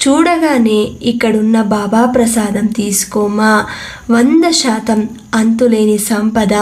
చూడగానే ఇక్కడున్న బాబా ప్రసాదం తీసుకోమా. వంద శాతం అంతులేని సంపద.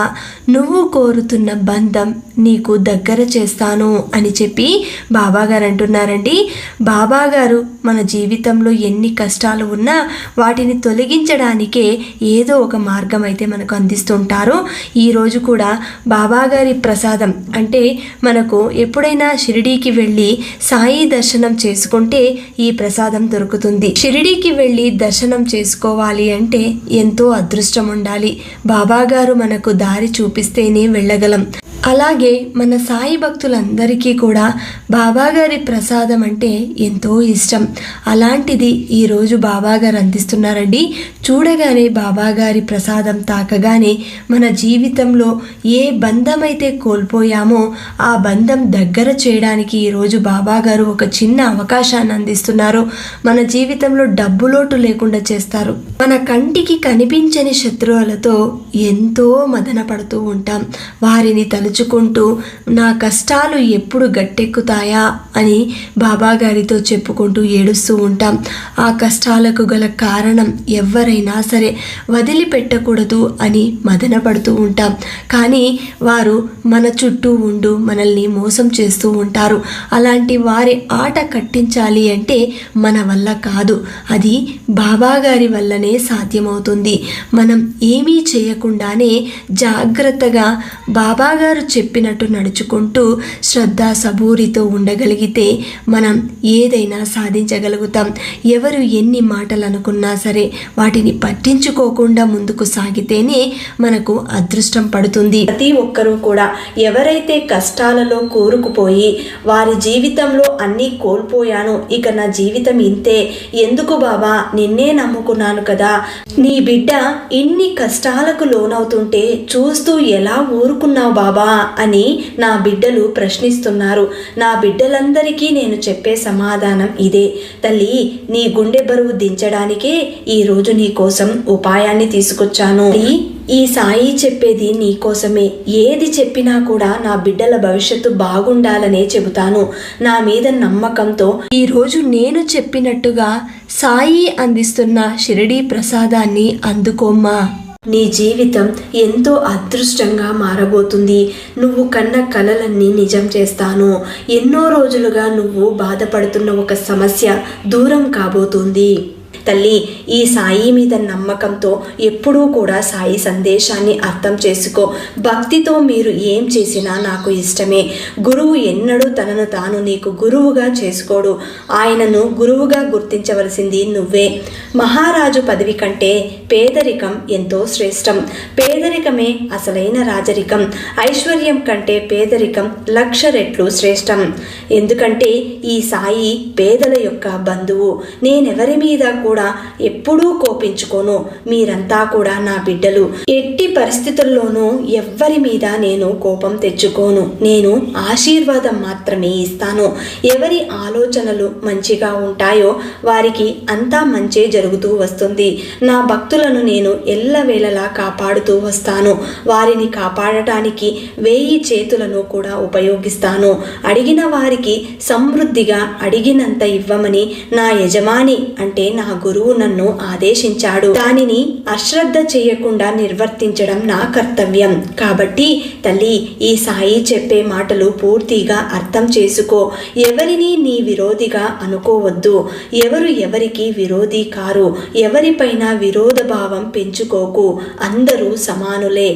నువ్వు కోరుతున్న బంధం నీకు దగ్గర చేస్తాను అని చెప్పి బాబాగారు అంటున్నారండి బాబాగారు మన జీవితంలో ఎన్ని కష్టాలు ఉన్నా వాటిని తొలగించడానికే ఏదో ఒక మార్గం అయితే మనకు అందిస్తుంటారు. ఈరోజు కూడా బాబాగారి ప్రసాదం అంటే మనకు ఎప్పుడైనా షిరిడీకి వెళ్ళి సాయి దర్శనం చేసుకుంటే ఈ ప్రసాదం దొరుకుతుంది. షిరిడీకి వెళ్ళి దర్శనం చేసుకోవాలి అంటే ఎంతో అదృష్టం ఉండాలి. బాబాగారు మనకు దారి చూపిస్తేనే వెళ్ళగలం. అలాగే మన సాయి భక్తులందరికీ కూడా బాబాగారి ప్రసాదం అంటే ఎంతో ఇష్టం. అలాంటిది ఈరోజు బాబాగారు అందిస్తున్నారండి. చూడగానే బాబాగారి ప్రసాదం తాకగానే మన జీవితంలో ఏ బంధమైతే కోల్పోయామో ఆ బంధం దగ్గర చేయడానికి ఈరోజు బాబాగారు ఒక చిన్న అవకాశాన్ని అందిస్తున్నారు. మన జీవితంలో డబ్బు లోటు లేకుండా చేస్తారు. మన కంటికి కనిపించని శత్రువులతో ఎంతో మదన పడుతూ ఉంటాం. వారిని తలుచుకుంటూ నా కష్టాలు ఎప్పుడు గట్టెక్కుతాయా? అని బాబాగారితో చెప్పుకుంటూ ఏడుస్తూ ఉంటాం. ఆ కష్టాలకు గల కారణం ఎవరైనా సరే వదిలిపెట్టకూడదు అని మదనపడుతూ ఉంటాం. కానీ వారు మన చుట్టూ ఉండు మనల్ని మోసం చేస్తూ ఉంటారు. అలాంటి వారి ఆట కట్టించాలి అంటే మన వల్ల కాదు. అది బాబాగారి వల్లనే సాధ్యమవుతుంది. మనం ఏమీ చేయకుండానే జాగ్రత్తగా బాబా గారు చెప్పినట్టు నడుచుకుంటూ శ్రద్ధ సబూరితో ఉండగలిగితే మనం ఏదైనా సాధించగలుగుతాం. ఎవరు ఎన్ని మాటలు అనుకున్నా సరే వాటిని పట్టించుకోకుండా ముందుకు సాగితేనే మనకు అదృష్టం పడుతుంది. ప్రతి ఒక్కరూ కూడా ఎవరైతే కష్టాలలో కూరుకుపోయి వారి జీవితంలో అన్నీ కోల్పోయాను ఇక నా జీవితం ఇంతే. ఎందుకు బాబా నిన్నే నమ్ముకున్నాను కదా. నీ బిడ్డ ఇన్ని కష్టాలకు లోనవుతుంటే చూస్తూ ఎలా ఊరుకున్నావు బాబా అని నా బిడ్డలు ప్రశ్నిస్తున్నారు. నా బిడ్డలందరికీ నేను చెప్పే సమాధానం ఇదే. తల్లి నీ గుండె బరువు దించడానికే ఈరోజు నీ కోసం ఉపాయాన్ని తీసుకొచ్చాను. ఈ ఈ సాయి చెప్పేది నీకోసమే ఏది చెప్పినా కూడా నా బిడ్డల భవిష్యత్తు బాగుండాలనే చెబుతాను. నా మీద నమ్మకంతో ఈరోజు నేను చెప్పినట్టుగా సాయి అందిస్తున్న షిరిడీ ప్రసాదాన్ని అందుకోమ్మా. నీ జీవితం ఎంతో అదృష్టంగా మారబోతుంది. నువ్వు కన్న కలలన్నీ నిజం చేస్తాను. ఎన్నో రోజులుగా నువ్వు బాధపడుతున్న ఒక సమస్య దూరం కాబోతుంది. తల్లి ఈ సాయి మీద నమ్మకంతో ఎప్పుడూ కూడా సాయి సందేశాన్ని అర్థం చేసుకో. భక్తితో మీరు ఏం చేసినా నాకు ఇష్టమే. గురువు ఎన్నడూ తనను తాను నీకు గురువుగా చేసుకోడు. ఆయనను గురువుగా గుర్తించవలసింది నువ్వే. మహారాజు పదవి కంటే పేదరికం ఎంతో శ్రేష్టం. పేదరికమే అసలైన రాజరికం. ఐశ్వర్యం కంటే పేదరికం లక్ష రెట్లు శ్రేష్టం. ఎందుకంటే ఈ సాయి పేదల యొక్క బంధువు. నేనెవరి మీద కూడా ఎప్పుడూ కోపించుకోను. మీరంతా కూడా నా బిడ్డలు. ఎట్టి పరిస్థితుల్లోనూ ఎవ్వరి మీద నేను కోపం తెచ్చుకోను. నేను ఆశీర్వాదం మాత్రమే ఇస్తాను. ఎవరి ఆలోచనలు మంచిగా ఉంటాయో వారికి అంతా మంచే జరుగుతూ వస్తుంది. నా భక్తులను నేను ఎల్లవేళలా కాపాడుతూ వస్తాను. వారిని కాపాడటానికి వేయి చేతులను కూడా ఉపయోగిస్తాను. అడిగిన వారికి సమృద్ధిగా అడిగినంత ఇవ్వమని నా యజమాని అంటే నా గురువు నన్ను ఆదేశించాడు. దానిని అశ్రద్ధ చేయకుండా నిర్వర్తించడం నా కర్తవ్యం. కాబట్టి తల్లి ఈ సాయి చెప్పే మాటలు పూర్తిగా అర్థం చేసుకో. ఎవరిని నీ విరోధిగా అనుకోవద్దు. ఎవరు ఎవరికి విరోధి కారు. ఎవరిపైన విరోధ భావం పెంచుకోకు. అందరూ సమానులే.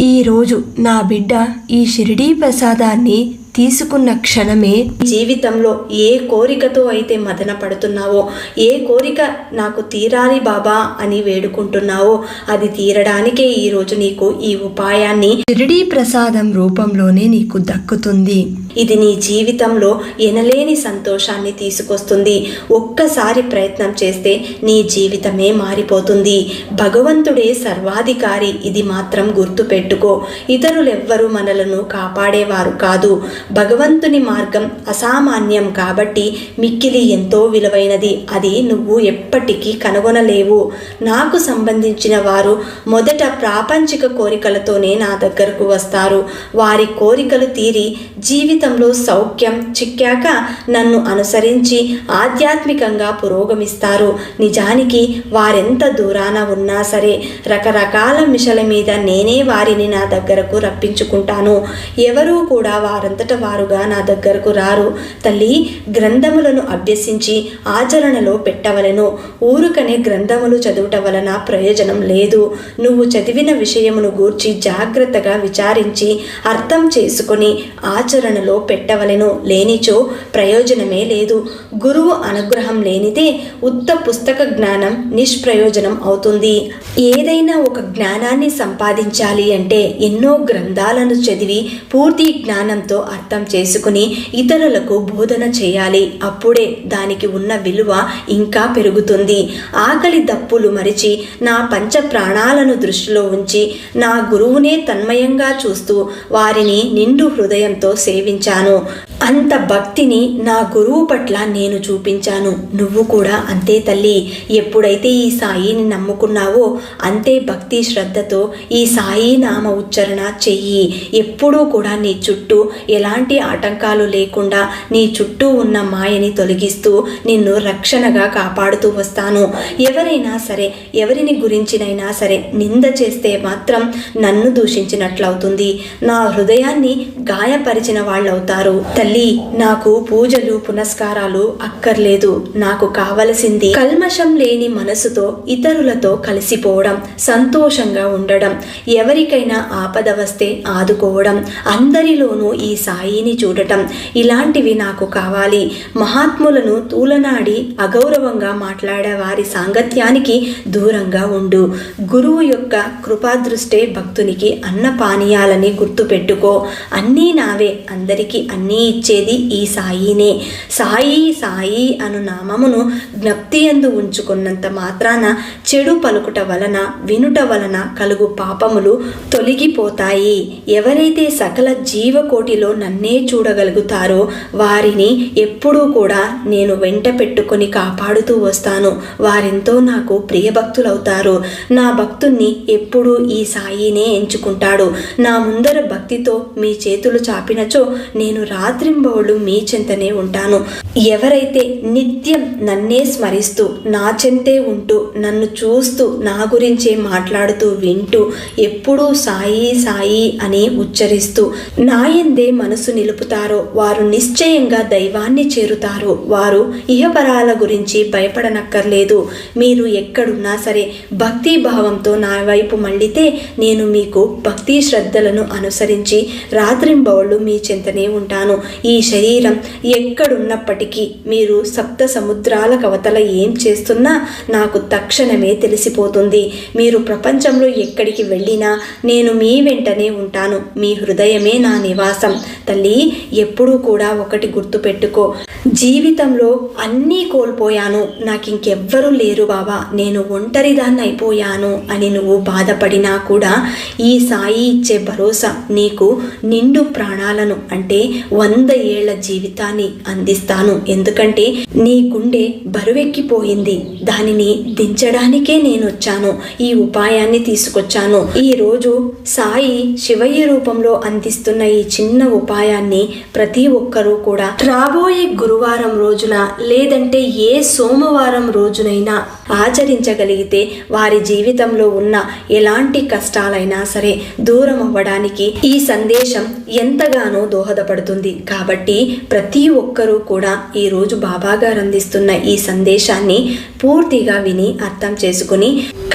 ఈరోజు నా బిడ్డ ఈ షిరిడీ ప్రసాదాన్ని తీసుకున్న క్షణమే జీవితంలో ఏ కోరికతో అయితే మదన పడుతున్నావో ఏ కోరిక నాకు తీరాలి బాబా అని వేడుకుంటున్నావో అది తీరడానికే ఈరోజు నీకు ఈ ఉపాయాన్ని షిరిడీ ప్రసాదం రూపంలోనే నీకు దక్కుతుంది. ఇది నీ జీవితంలో ఎనలేని సంతోషాన్ని తీసుకొస్తుంది. ఒక్కసారి ప్రయత్నం చేస్తే నీ జీవితమే మారిపోతుంది. భగవంతుడే సర్వాధికారి ఇది మాత్రం గుర్తు పెట్టుకో ఇతరులెవ్వరూ మనలను కాపాడేవారు కాదు. భగవంతుని మార్గం అసామాన్యం కాబట్టి మిక్కిలి ఎంతో విలువైనది. అది నువ్వు ఎప్పటికీ కనుగొనలేవు. నాకు సంబంధించిన వారు మొదట ప్రాపంచిక కోరికలతోనే నా దగ్గరకు వస్తారు. వారి కోరికలు తీరి జీవితంలో సౌఖ్యం చిక్కాక నన్ను అనుసరించి ఆధ్యాత్మికంగా పురోగమిస్తారు. నిజానికి వారెంత దూరాన ఉన్నా సరే రకరకాల మిషల మీద నేనే వారిని నా దగ్గరకు రప్పించుకుంటాను. ఎవరూ కూడా వారంతట వారుగా నా దగ్గరకు రారు. తల్లి గ్రంథములను అభ్యసించి ఆచరణలో పెట్టవలెను. ఊరుకనే గ్రంథములు చదువుట వలన ప్రయోజనం లేదు. నువ్వు చదివిన విషయమును గూర్చి జాగ్రత్తగా విచారించి అర్థం చేసుకొని ఆచరణలో పెట్టవలను. లేనిచో ప్రయోజనమే లేదు. గురువు అనుగ్రహం లేనిదే ఉత్త పుస్తక జ్ఞానం నిష్ప్రయోజనం అవుతుంది. ఏదైనా ఒక జ్ఞానాన్ని సంపాదించాలి అంటే ఎన్నో గ్రంథాలను చదివి పూర్తి జ్ఞానంతో అర్థం అర్థం చేసుకుని ఇతరులకు బోధన చేయాలి. అప్పుడే దానికి ఉన్న విలువ ఇంకా పెరుగుతుంది. ఆకలి దప్పులు మరిచి నా పంచ ప్రాణాలను దృష్టిలో ఉంచి నా గురువునే తన్మయంగా చూస్తూ వారిని నిండు హృదయంతో సేవించాను. అంత భక్తిని నా గురువు పట్ల నేను చూపించాను. నువ్వు కూడా అంతే తల్లి. ఎప్పుడైతే ఈ సాయిని నమ్ముకున్నావో అంతే భక్తి శ్రద్ధతో ఈ సాయి నామ ఉచ్చారణ చెయ్యి. ఎప్పుడూ కూడా నీ చుట్టూ ఎలా ఎలాంటి ఆటంకాలు లేకుండా నీ చుట్టూ ఉన్న మాయని తొలగిస్తూ నిన్ను రక్షణగా కాపాడుతూ వస్తాను. ఎవరైనా సరే ఎవరిని గురించినైనా సరే నింద చేస్తే మాత్రం నన్ను దూషించినట్లవుతుంది. నా హృదయాన్ని గాయపరిచిన వాళ్ళవుతారు. తల్లి నాకు పూజలు పునస్కారాలు అక్కర్లేదు. నాకు కావలసింది కల్మషం లేని మనసుతో ఇతరులతో కలిసిపోవడం సంతోషంగా ఉండడం ఎవరికైనా ఆపద వస్తే ఆదుకోవడం అందరిలోనూ ఈ సాయిని చూడటం. ఇలాంటివి నాకు కావాలి. మహాత్ములను తూలనాడి అగౌరవంగా మాట్లాడే వారి సాంగత్యానికి దూరంగా ఉండు. గురువు యొక్క కృపాదృష్టే భక్తునికి అన్న పానీయాలని గుర్తుపెట్టుకో. అన్నీ నావే. అందరికీ అన్నీ ఇచ్చేది ఈ సాయినే. సాయి సాయి అను నామమును జ్ఞప్తి ఎందు ఉంచుకున్నంత మాత్రాన చెడు పలుకుట వలన వినుట వలన కలుగు పాపములు తొలగిపోతాయి. ఎవరైతే సకల జీవకోటిలో నన్నే చూడగలుగుతారో వారిని ఎప్పుడూ కూడా నేను వెంట పెట్టుకొని కాపాడుతూ వస్తాను. వారెంతో నాకు ప్రియభక్తులవుతారు. నా భక్తుణ్ణి ఎప్పుడూ ఈ సాయినే ఎంచుకుంటాడు. నా ముందర భక్తితో మీ చేతులు చాపినచో నేను రాత్రింబవళ్ళు మీ చెంతనే ఉంటాను. ఎవరైతే నిత్యం నన్నే స్మరిస్తూ నా చెంతే ఉంటూ నన్ను చూస్తూ నా గురించే మాట్లాడుతూ వింటూ ఎప్పుడూ సాయి సాయి అని ఉచ్చరిస్తూ నాయందే మనసు మనసు నిలుపుతారో వారు నిశ్చయంగా దైవాన్ని చేరుతారు వారు ఇహపరాల గురించి భయపడనక్కర్లేదు. మీరు ఎక్కడున్నా సరే భక్తి భావంతో నా వైపు మళ్ళితే నేను మీకు భక్తి శ్రద్ధలను అనుసరించి రాత్రింబవళ్ళు మీ చెంతనే ఉంటాను. ఈ శరీరం ఎక్కడున్నప్పటికీ మీరు సప్త సముద్రాల కవతల ఏం చేస్తున్నా నాకు తక్షణమే తెలిసిపోతుంది. మీరు ప్రపంచంలో ఎక్కడికి వెళ్ళినా నేను మీ వెంటనే ఉంటాను. మీ హృదయమే నా నివాసం. తల్లి ఎప్పుడూ కూడా ఒకటి గుర్తుపెట్టుకో జీవితంలో అన్నీ కోల్పోయాను. నాకు ఇంకెవ్వరూ లేరు బాబా నేను ఒంటరిదాన్ని అయిపోయాను అని నువ్వు బాధపడినా కూడా ఈ సాయి ఇచ్చే భరోసా నీకు నిండు ప్రాణాలను అంటే వంద ఏళ్ళ జీవితాన్ని అందిస్తాను. ఎందుకంటే నీ గుండె బరువెక్కిపోయింది. దానిని దించడానికే నేను వచ్చాను ఈ ఉపాయాన్ని తీసుకొచ్చాను. ఈ రోజు సాయి శివయ్య రూపంలో అందిస్తున్న ఈ చిన్న ఉపాయాన్ని ప్రతి ఒక్కరూ కూడా రాబోయే గురువారం రోజున లేదంటే ఏ సోమవారం రోజునైనా ఆచరించగలిగితే వారి జీవితంలో ఉన్న ఎలాంటి కష్టాలైనా సరే దూరం అవ్వడానికి ఈ సందేశం ఎంతగానో దోహదపడుతుంది. కాబట్టి ప్రతి ఒక్కరూ కూడా ఈ రోజు అందిస్తున్న ఈ సందేశాన్ని పూర్తిగా విని అర్థం చేసుకుని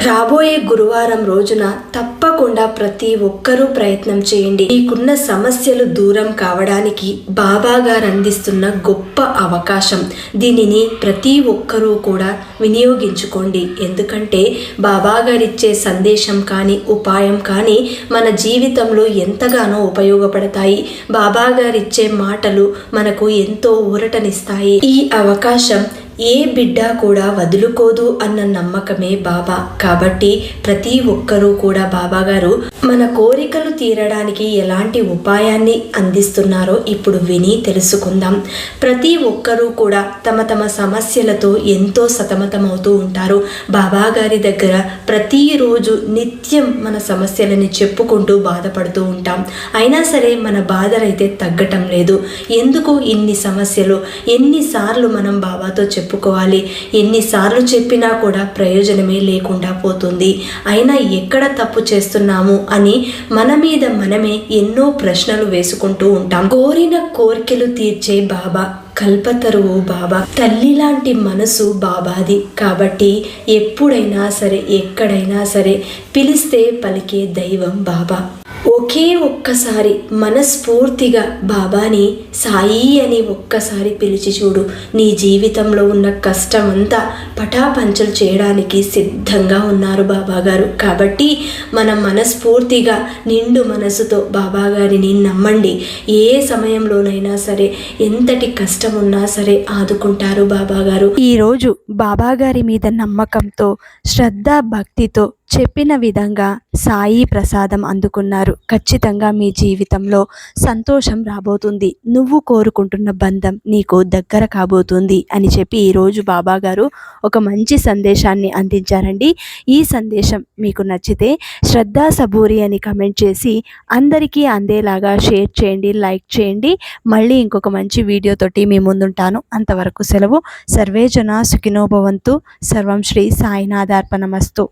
రాబోయే గురువారం రోజున తప్పకుండా ప్రతి ఒక్కరూ ప్రయత్నం చేయండి. మీకున్న సమస్యలు దూరం కావడానికి బాబాగారు అందిస్తున్న గొప్ప అవకాశం. దీనిని ప్రతి ఒక్కరూ కూడా వినియోగించుకోండి. ఎందుకంటే బాబాగారిచ్చే సందేశం కానీ ఉపాయం కానీ మన జీవితంలో ఎంతగానో ఉపయోగపడతాయి. బాబా గారిచ్చే మాటలు మనకు ఎంతో ఊరటనిస్తాయి. ఈ అవకాశం ఏ బిడ్డ కూడా వదులుకోదు అన్న నమ్మకమే బాబా. కాబట్టి ప్రతి ఒక్కరూ కూడా బాబా గారు మన కోరికలు తీరడానికి ఎలాంటి ఉపాయాన్ని అందిస్తున్నారో ఇప్పుడు విని తెలుసుకుందాం. ప్రతి ఒక్కరూ కూడా తమ తమ సమస్యలతో ఎంతో సతమతమవుతూ ఉంటారు. బాబా గారి దగ్గర ప్రతిరోజు నిత్యం మన సమస్యలని చెప్పుకుంటూ బాధపడుతూ ఉంటాం. అయినా సరే మన బాధలైతే తగ్గటం లేదు. ఎందుకు ఇన్ని సమస్యలు? ఎన్నిసార్లు మనం బాబాతో చెప్పు? చెప్పుకోవాలి. ఎన్నిసార్లు చెప్పినా కూడా ప్రయోజనమే లేకుండా పోతుంది. అయినా ఎక్కడ తప్పు చేస్తున్నాము అని మన మీద మనమే ఎన్నో ప్రశ్నలు వేసుకుంటూ ఉంటాం. కోరిన కోరికలు తీర్చే బాబా కల్పతరువు బాబా తల్లి లాంటి మనసు బాబాది. కాబట్టి ఎప్పుడైనా సరే ఎక్కడైనా సరే పిలిస్తే పలికే దైవం బాబా. ఒకే ఒక్కసారి మనస్ఫూర్తిగా బాబాని సాయి అని ఒక్కసారి పిలిచి చూడు. నీ జీవితంలో ఉన్న కష్టమంతా పటాపంచలు చేయడానికి సిద్ధంగా ఉన్నారు బాబాగారు. కాబట్టి మనం మనస్ఫూర్తిగా నిండు మనసుతో బాబాగారిని నమ్మండి. ఏ సమయంలోనైనా సరే ఎంతటి కష్టం ఉన్నా సరే ఆదుకుంటారు బాబాగారు. ఈరోజు బాబాగారి మీద నమ్మకంతో శ్రద్ధ భక్తితో చెప్పిన విధంగా సాయి ప్రసాదం అందుకున్నారు. ఖచ్చితంగా మీ జీవితంలో సంతోషం రాబోతుంది. నువ్వు కోరుకుంటున్న బంధం నీకు దగ్గర కాబోతుంది అని చెప్పి ఈరోజు బాబా గారు ఒక మంచి సందేశాన్ని అందించారండి. ఈ సందేశం మీకు నచ్చితే శ్రద్ధా సబూరి అని కమెంట్ చేసి అందరికీ అందేలాగా షేర్ చేయండి లైక్ చేయండి. మళ్ళీ ఇంకొక మంచి వీడియోతోటి మీ ముందుంటాను. అంతవరకు సెలవు. సర్వేజన సుఖినోభవంతు సర్వం శ్రీ సాయినాథార్పణమస్తు.